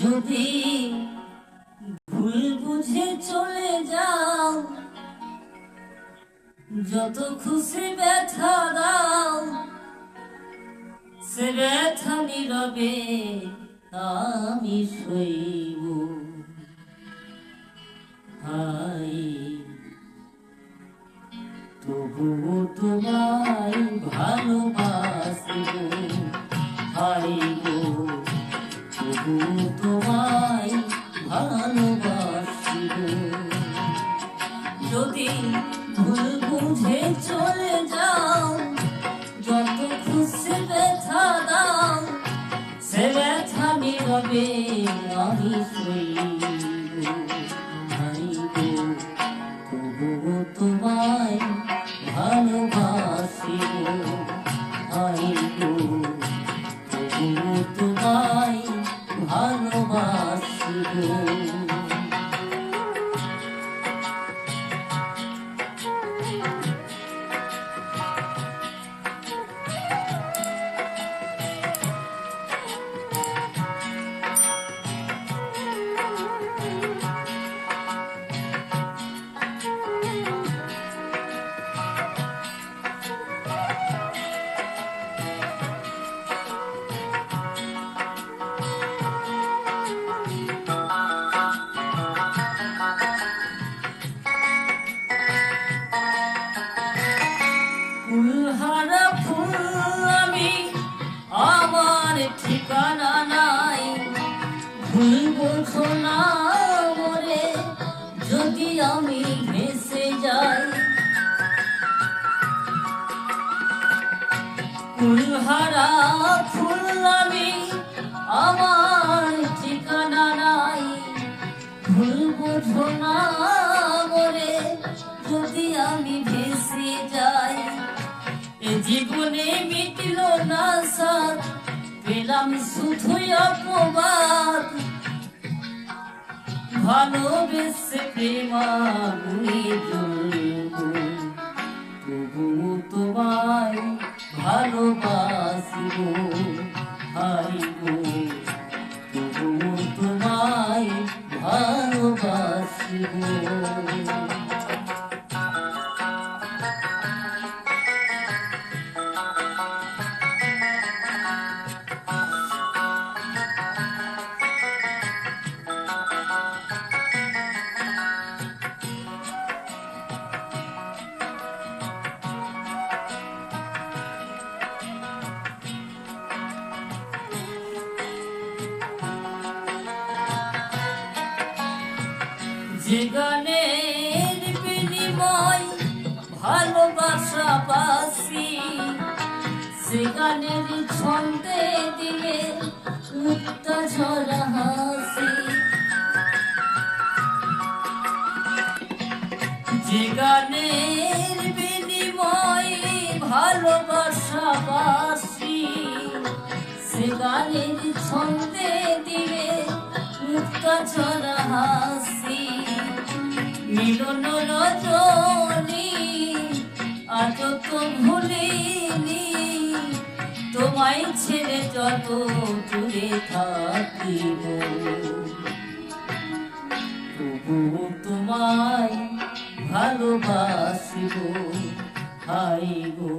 যদি ভুল বুঝে চলে যাও, যত খুশি ব্যথা দাও, সে ব্যথা নীরবে আমি সইব। হাই তবুও তোমায় ভালোবাসিব হাই গো তবুও ব্যথা নাহি গো তবুও তোমায় ভালোবাসিব হাই ঠিকানা নাই। ভুল বোঝো না মরে যদি আমি ভেসে যাই। ফুলহারা ফুল আমি আমার ঠিকানা নাই। ভুল বোঝো না মরে যদি আমি ভেসে যাই। জীবনে মিটল না সাথ পেলাম শুধু অপবাদ। ভালোবেসে জ্বলব তবু তোমায় ভালোবাসিব হারিব তবু তোমায় ভালোবাসিব। যে গানের বিনিময় ভালোবাসা বাসি সে ছন্দে দিলে মুক্তা ঝরা হাসি। যে গানের বিনিময় ভালোবাসা বাসি সে ছন্দে দিলে মুক্তা ঝরা হাসি। মিলন রজনী আজ তো ভুলিনি তোমায় ছেড়ে যত দূরে থাকিব। তবু তোমায় ভালোবাসিব হাই গো।